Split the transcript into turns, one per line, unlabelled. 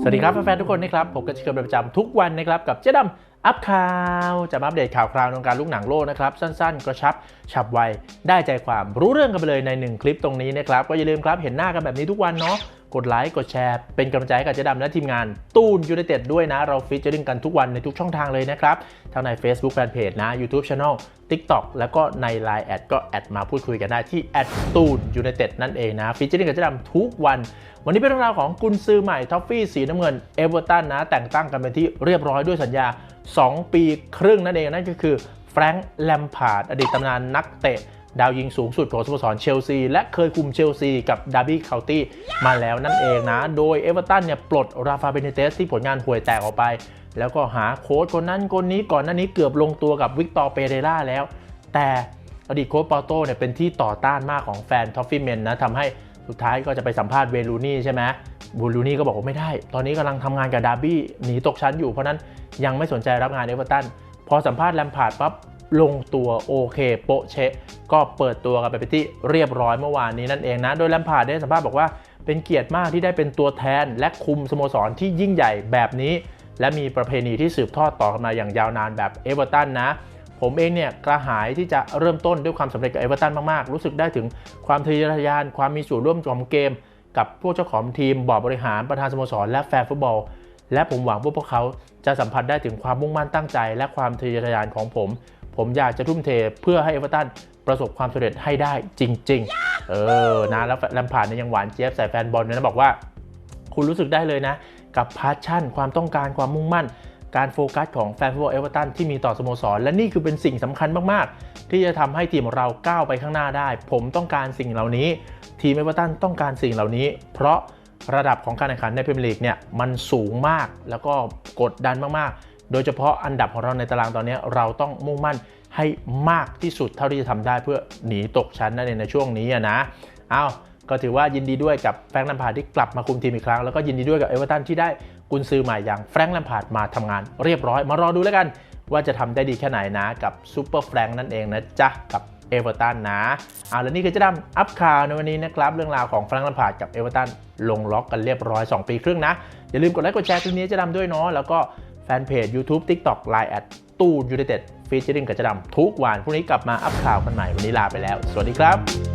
สวัสดีครับแฟนๆทุกคนนะครับผมก็จะเกิดเป็นประจำทุกวันนะครับกับเจ๊ดำอัพข่าวจะมาอัปเดตข่าวคราวในวงการลูกหนังโลกนะครับ สั้นๆ กระชับ ฉับไว ได้ใจความรู้เรื่องกันไปเลยใน 1 คลิปตรงนี้นะครับ ก็อย่าลืมครับเห็นหน้ากันแบบนี้ทุกวันเนาะ กดไลค์ กดแชร์ เป็นกำลังใจให้กับเจ๊ดำและทีมงาน ตูนยูไนเต็ดด้วยนะ เราฟิชเจอริงกันทุกวันในทุกช่องทางเลยนะครับ ทั้งใน Facebook Fanpage นะ YouTube Channel TikTok แล้วก็ใน Line แอดก็แอดมาพูดคุยกันได้ที่แอดตูนยูไนเต็ดนั่นเองนะฟิชเจอริงกับเจ๊ดำทุกวัน วันนี้เป็นเรื่องราวของกุนซือใหม่ท็อฟฟี่สีน้ำเงินเอเวอร์ตันนะแต่งตั้งกันเป็นที่เรียบร้อยด้วยสัญญา 2 ปีครึ่งนั่นเองนั่นก็คือแฟรงค์แลมพาร์ดอดีตตำนานนักเตะ ดาวยิงสูงสุดของสโมสรเชลซี และเคยคุมเชลซีกับดาร์บี้เคาน์ตี้มาแล้วนั่นเองนะ โดยเอเวอร์ตันเนี่ยปลดราฟาเบเนเตสที่ผลงานห่วยแตกออกไป แล้วก็หาโค้ชคนนั้นคนนี้ก่อนหน้านี้เกือบลงตัวกับวิกตอร์เปเรล่าแล้ว แต่อดีตโค้ชปาโต้เนี่ยเป็นที่ต่อต้านมากของแฟนทอฟฟี่เมนนะทำให้สุดท้ายก็จะไปสัมภาษณ์เวลูนี่ใช่ไหมบูลูนี่ก็บอกว่าไม่ได้ ตอนนี้กำลังทำงานกับดาร์บี้หนีตกชั้นอยู่เพราะนั้นยังไม่สนใจรับงานเอเวอร์ตันพอสัมภาษณ์แลมพาร์ดปั๊บ ลงตัวโอเคโปะเชะก็เปิดตัวกันไปเป็นที่เรียบร้อยเมื่อวานนี้นั่นเองนะ โดยแลมพาร์ดได้สัมภาษณ์บอกว่าเป็นเกียรติมากที่ได้เป็นตัวแทนและคุมสโมสรที่ยิ่งใหญ่แบบนี้ และมีประเพณีที่สืบทอดต่อกันมาอย่างยาวนานแบบเอเวอร์ตันนะผมเองเนี่ยกระหายที่จะเริ่มต้นด้วยความสำเร็จกับเอเวอร์ตันมาก ๆ รู้สึกได้ถึงความทะเยอทะยาน ความมีส่วนร่วมของเกม กับพวกเจ้าของทีมบอร์ดบริหารประธานสโมสร และแฟนฟุตบอล และผมหวังว่าพวกเขาจะสัมผัสได้ถึงความมุ่งมั่นตั้งใจ และความทะเยอทะยานของผม ผมอยากจะทุ่มเทเพื่อให้เอเวอร์ตันประสบความสำเร็จให้ได้จริง ๆ เออนะแล้วแลมพาร์ดเนี่ยยังหวานเจี๊ยบใส่แฟนบอลด้วยนะบอกว่า คุณรู้สึกได้เลยนะ กับพาชั่น ความต้องการความมุ่งมั่น การโฟกัสของแฟนฟุตบอลเอเวอร์ตันที่มีต่อสโมสร และนี่คือเป็นสิ่งสำคัญมากๆ ที่จะทำให้ทีมของเราก้าวไปข้างหน้าได้ ผมต้องการสิ่งเหล่านี้ ทีมเอเวอร์ตันต้องการสิ่งเหล่านี้ เพราะระดับของการแข่งขันในพรีเมียร์ลีกเนี่ยมันสูงมากแล้วก็กดดันมากๆ โดยเฉพาะอันดับของเราในตารางตอนนี้เราต้องมุ่งมั่นให้มากที่สุดเท่าที่จะทำได้เพื่อหนีตกชั้นนั่นเองในช่วงนี้นะเอาก็ถือว่ายินดีด้วยกับแฟรงค์แลมพาร์ดที่กลับมาคุมทีมอีกครั้ง แล้วก็ยินดีด้วยกับเอเวอร์ตันที่ได้กุนซือใหม่อย่างแฟรงค์แลมพาร์ดมาทำงานเรียบร้อย มารอดูแล้วกัน ว่าจะทำได้ดีแค่ไหนนะ กับซูเปอร์แฟรงค์นั่นเองนะจ๊ะ กับเอเวอร์ตันนะเอาแล้วนี่คือเจะดำอัพข่าวในวันนี้นะครับเรื่องราวของแฟรงค์แลมพาร์ดกับเอเวอร์ตันลงล็อกกันเรียบร้อย 2 ปีครึ่งนะอย่าลืมกดไลค์กดแชร์คลิปนี้จะดำด้วยเนาะแล้วก็ ฟนเพจ YouTube TikTok Line แอดตูนยูไนเต็ดฟีเจอริงกับเจะดำทุกวันพรุ่งนี้กลับมาอัพข่าวกันใหม่วันนี้ลาไปแล้ว สวัสดีครับ